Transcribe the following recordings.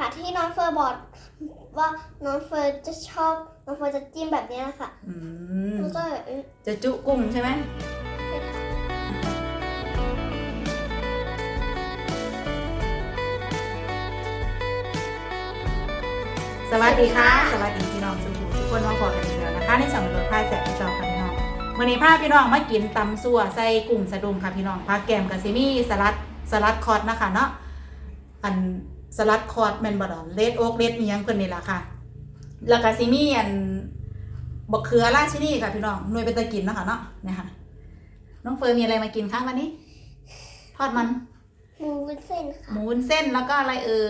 ค่ะ ที่น้องเฟิร์นบอกว่าน้องเฟิร์นจะชอบน้องเฟิร์นจะจิ้มแบบนี้นะคะอืมแล้วก็เอ้ยจะจุกุ้งใช่ไหมใช่ค่ะสวัสดีค่ะ สวัสดีพี่น้องสุขุทุกคนมาพอกันอีกแล้วนะคะ ในสำหรับพายแสบที่จอค่ะพี่น้องวันนี้พาพี่น้องมากินตำซั่วใส่กุ้งสะดุ้งค่ะพี่น้องพาแกมกับซิมี่สลัดสลัดคอร์ดนะคะเนาะอัน สลัดคอร์ดแมนบอดเลดโอ๊กเลดมียังเพิ่นนี่แหละค่ะ แล้วก็ซิมี่อันบักเขือราชินีค่ะพี่น้องหน่วยเป็นตะกินเนาะคะเนาะเนี่ยค่ะ น้องเฟิร์นมีอะไรมากินคะวันนี้ ทอดมัน หมูวุ้นเส้นค่ะหมูวุ้นเส้นแล้วก็อะไรเอ่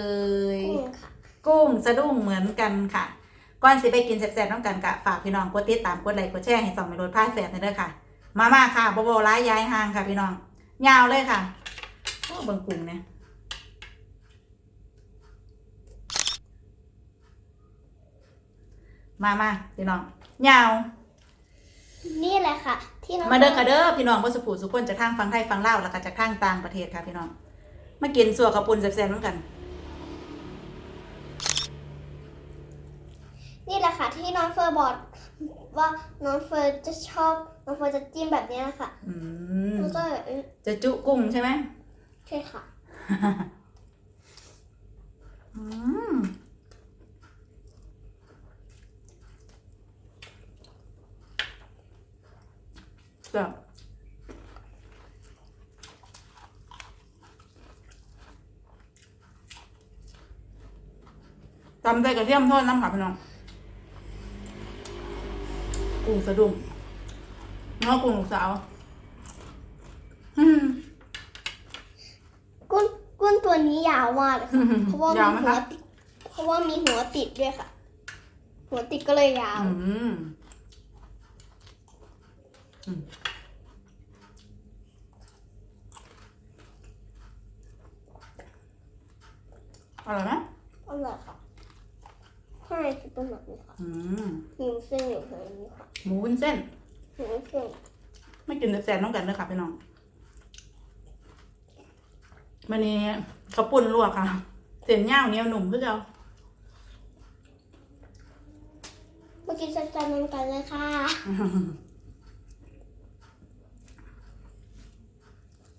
ย กุ้งค่ะ กุ้งสะดุ้งเหมือนกันค่ะ ก่อนสิไปกินแซ่บๆน้องกันกะฝากพี่น้องกดติดตามกดไลค์กดแชร์ให้สองเมนูผ้าแซ่บหน่อยเด้อค่ะ มามาค่ะบโบร้ายย้ายห่างค่ะพี่น้อง ยาวเลยค่ะโอ้เบิ่งกุ้งเนี่ย มามาพี่น้องยาว นี่แหละค่ะ ที่น้องมาเด้อค่ะเด้อพี่น้องบ่สุผูสุคนจากทางฟังไทยฟังลาวแล้วก็จากทางต่างประเทศค่ะพี่น้อง มากินสัวกับปุ่นแซ่บๆน้องกัน นี่แหละค่ะ ที่น้องเฟิร์นบอกว่าน้องเฟิร์นจะชอบน้องเฟิร์นจะจิ้มแบบนี้นะคะอืมแล้วก็เอ้ยจะจุกุ้งใช่ไหม ใช่ค่ะ อืม แบบจำได้กระเทียมทอดน้ำค่ะพี่น้องกุ้งสะดุ้งเนื้อกุ้งลูกสาวอืมกุ้งกุ้งตัวนี้ยาวมากเลยค่ะเพราะว่ามียาวไหมหัวคะติดเพราะว่ามีหัวติดด้วยค่ะ หัวติดก็เลยยาว อืม อืมอร่อยไหมอร่อยค่ะข้างในจะเป็นแบบนี้ค่ะอืมมีเส้นอยู่ตรงนี้ค่ะหมูวุ้นเส้น มีเส้นไม่กินแต่แสนต้องกันเลยค่ะพี่น้องวันนี้ข้าวปุ้นลวกค่ะ เส้นย่างเหนียวหนุ่มคือเก่ามากินสักจานนึงกันเลยค่ะ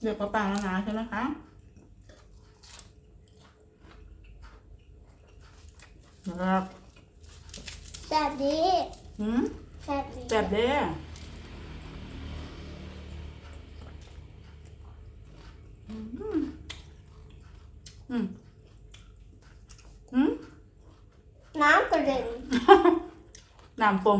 เดี๋ยวปลาปลาแล้วนะใช่ไหมคะ ครับแซ่บดีหืมแซ่บดีแบบเด้ออืมอืมอืมน้ำกระเด็น น้ำต้ม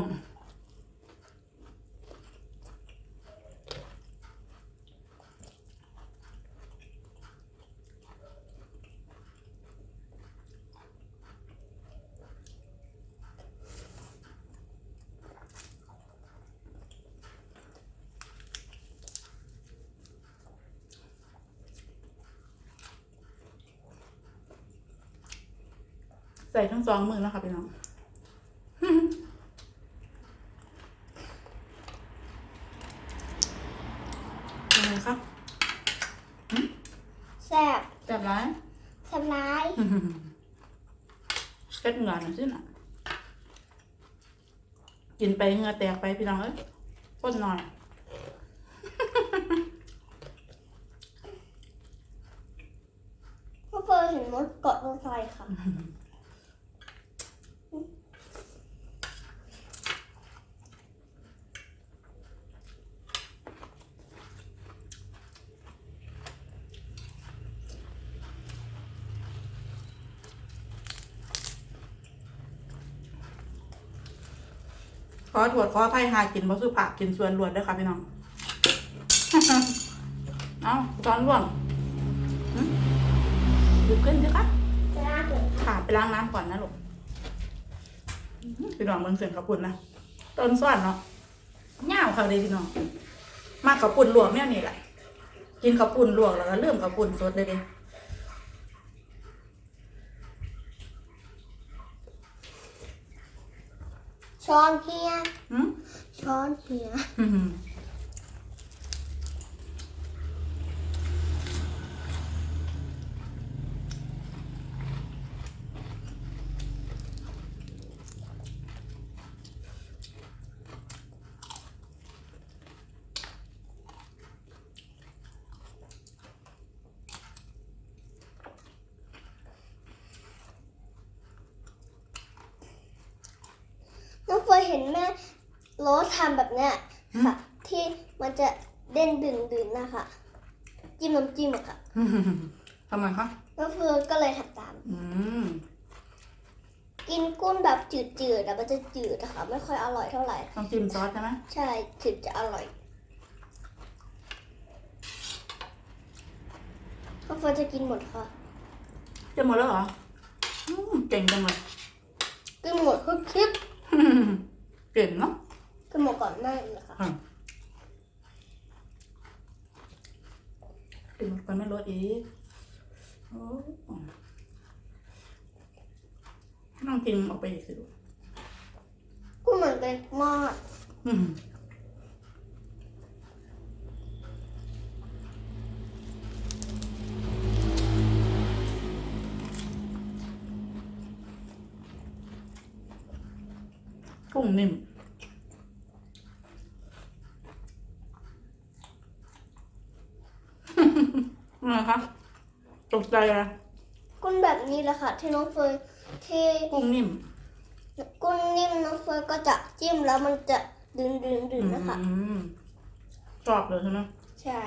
ส่ทั้งสองมือแล้วค่ะพี่น้องยังไงครับแซ่บแบบไรแซ่บร้ายเป็ดเหงื่อหน่อยสิน่ะกินไปเหงื่อแตกไปพี่น้องเอ้ยป้นหน่อยพ่อเฟิร์นเห็นมดเกาะตรงไฟค่ะ ขอถวดขอไผ่หากินบ่สุภาพกินส่วนรวดด้อค่ะพี่น้อง เอาช้อนร่วงหึหยิบขึ้นสิคะจะน่าเกิดขาไปล้างน้ำก่อนนะลูกพี่น้องเบิ่งเสียงกระปุ่นนะต้นซ้อนเนาะเงาเขาเลยพี่น้อง มากกระปุ่นลวกเนี่ยนี่แหละ กินกระปุ่นลวกแล้วก็เริ่มกระปุ่นสดเลยเด้ ช้อนเฮีย หืม ช้อนเฮีย อื้อหือ แม่โรสทำแบบเนี้ยค่ะที่มันจะเด่นดึงดึงๆนะคะจิ้มน้ำจิ้มอะค่ะทำไมคะแล้วเฟิร์นก็เลยทำตาม อืมกินกุ้งแบบจืดๆแต่มันจะจืดอะค่ะไม่ค่อยอร่อยเท่าไหร่ต้องจิ้มซอสใช่ไหมใช่ถึงจะอร่อยแล้วเฟิร์นจะกินหมดค่ะจะหมดแล้วเหรออืมเก่งจังเลยกินหมดทุกคลิป เก่งเนาะกินหมดก่อนแม่เลยค่ะกินไปไม่ลดอีกโอ้ให้น้องกินออกไปอีกสิลูกกุ้งเหมือนเป็นมากอืม กุ้งนิ่ม อะไรคะตกใจอะกุ้งแบบนี้แหละค่ะ ที่น้องเฟิร์นที่กุ้งนิ่ม กุ้งนิ่มน้องเฟิร์นก็จะจิ้มแล้วมันจะดึงดึงดึงนะคะ อืมชอบเลยใช่ไหมใช่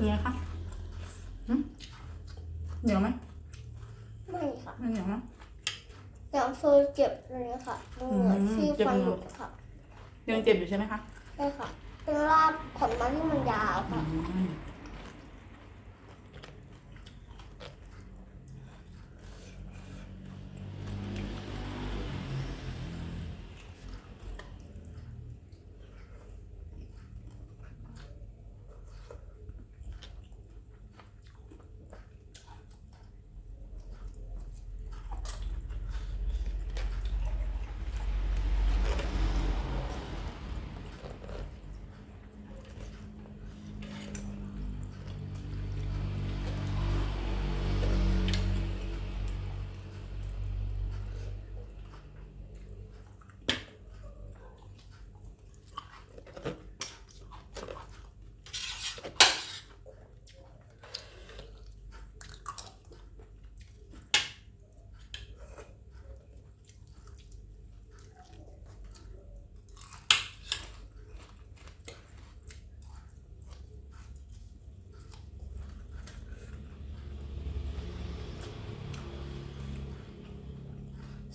เป็นไงคะหึเหนียวไหมไม่ค่ะไม่เหนียวนะอย่างเฟิร์นเจ็บเลยค่ะมันเหมือนอืมที่เจ็บฟันมือหลุดค่ะ ยังเจ็บอยู่ใช่ไหมคะ ใช่ค่ะ เป็นรากขนมันที่มันยาวค่ะ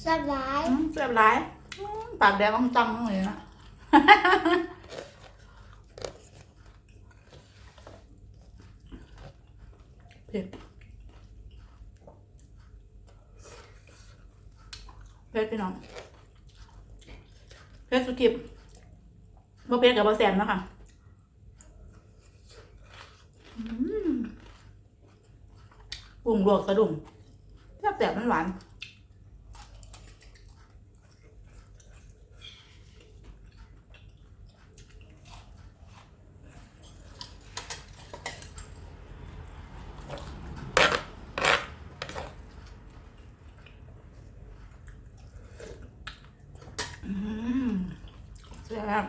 อืมแซ่บร้ายอืมเจ็บร้ายอืมปากแดงต้องจังเลยนะ เผ็ดเผ็ดพี่น้องเผ็ดสุกิบบ่เผ็ดกับบ่แสนเนาะคะอืมปุ่งลวกสะดุ้งแซ่บแซ่บมันหวานอืม แซ่บ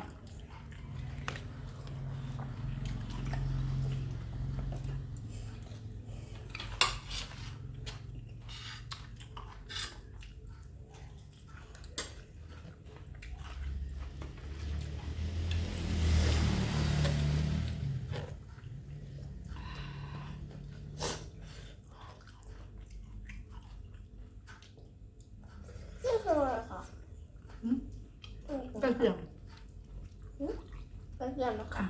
เทียมกระเทียมนะคะค่ะ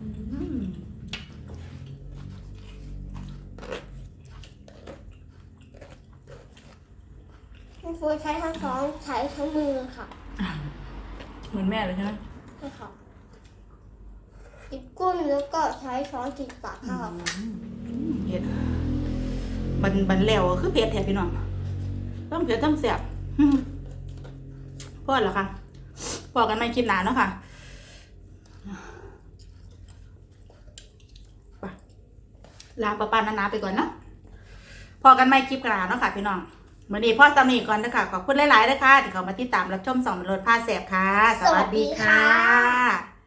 อืมน้องเฟิร์นใช้ทั้งสองใช้ทั้งมือค่ะ เหมือนแม่เลยใช่ไหมใช่ค่ะกินกุ้งแล้วก็ใช้ช้อนกินปากค่ะเผ็ด บันบันแล้วคือเผ็ดแท้พี่น้องต้องเผ็ดต้องแซ่บพอแล้วค่ะพอกันไม่คลิปหนาเนาะค่ะไปลาปะปานานาไปก่อนเนาะพอกันไม่คลิปกระดาเนาะค่ะพี่น้องวันนี้พ่อสามีก่อนนะคะขอบคุณหลายๆนะคะที่เขามาติดตามรับชมสองรถผ้าแสบค่ะ สวัสดีค่ะ